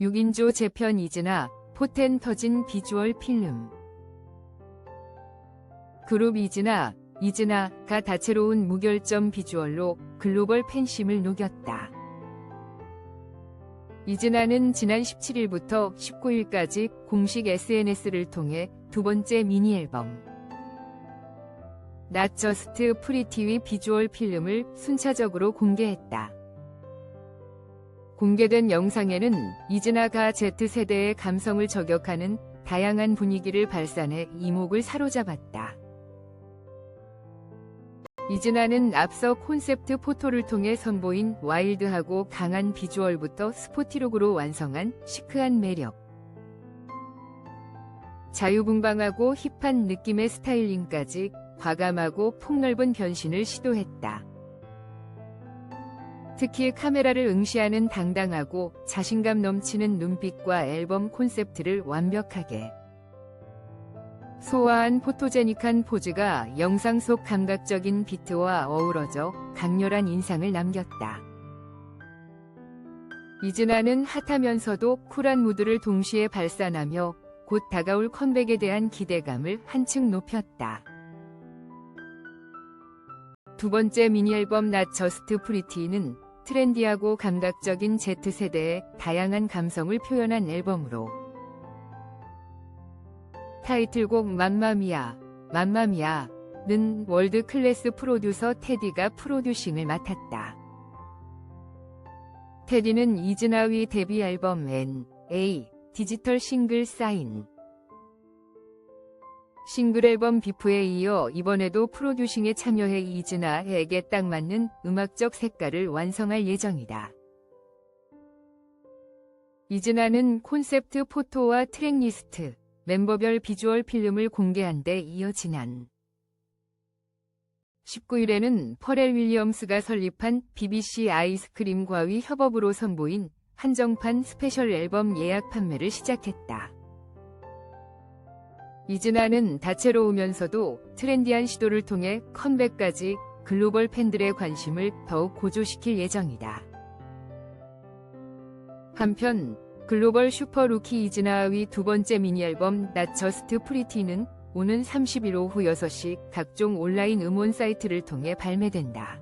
6인조 재편 이즈나 포텐 터진 비주얼 필름 그룹 이즈나 이즈나가 다채로운 무결점 비주얼로 글로벌 팬심을 녹였다. 이즈나는 지난 17일부터 19일까지 공식 SNS를 통해 두 번째 미니 앨범 Just Pretty의 비주얼 필름을 순차적으로 공개했다. 공개된 영상에는 이즈나가 Z세대의 감성을 저격하는 다양한 분위기를 발산해 이목을 사로잡았다. 이즈나는 앞서 콘셉트 포토를 통해 선보인 와일드하고 강한 비주얼부터 스포티룩으로 완성한 시크한 매력. 자유분방하고 힙한 느낌의 스타일링까지 과감하고 폭넓은 변신을 시도했다. 특히 카메라를 응시하는 당당하고 자신감 넘치는 눈빛과 앨범 콘셉트를 완벽하게 소화한 포토제닉한 포즈가 영상 속 감각적인 비트와 어우러져 강렬한 인상을 남겼다. 이즈나는 핫하면서도 쿨한 무드를 동시에 발산하며 곧 다가올 컴백에 대한 기대감을 한층 높였다. 두 번째 미니 앨범 Not Just Pretty는 트렌디하고 감각적인 Z세대의 다양한 감성을 표현한 앨범으로 타이틀곡 맘마미아, 맘마미아는 월드 클래스 프로듀서 테디가 프로듀싱을 맡았다. 테디는 이즈나위 데뷔 앨범 N, A, 디지털 싱글 사인, 싱글 앨범 비프에 이어 이번에도 프로듀싱에 참여해 이즈나에게 딱 맞는 음악적 색깔을 완성할 예정이다. 이즈나는 콘셉트 포토와 트랙리스트, 멤버별 비주얼 필름을 공개한 데 이어 지난 19일에는 퍼렐 윌리엄스가 설립한 BBC 아이스크림과의 협업으로 선보인 한정판 스페셜 앨범 예약 판매를 시작했다. 이즈나는 다채로우면서도 트렌디한 시도를 통해 컴백까지 글로벌 팬들의 관심을 더욱 고조시킬 예정이다. 한편 글로벌 슈퍼 루키 이즈나의 두 번째 미니 앨범 Not Just Pretty는 오는 30일 오후 6시 각종 온라인 음원 사이트를 통해 발매된다.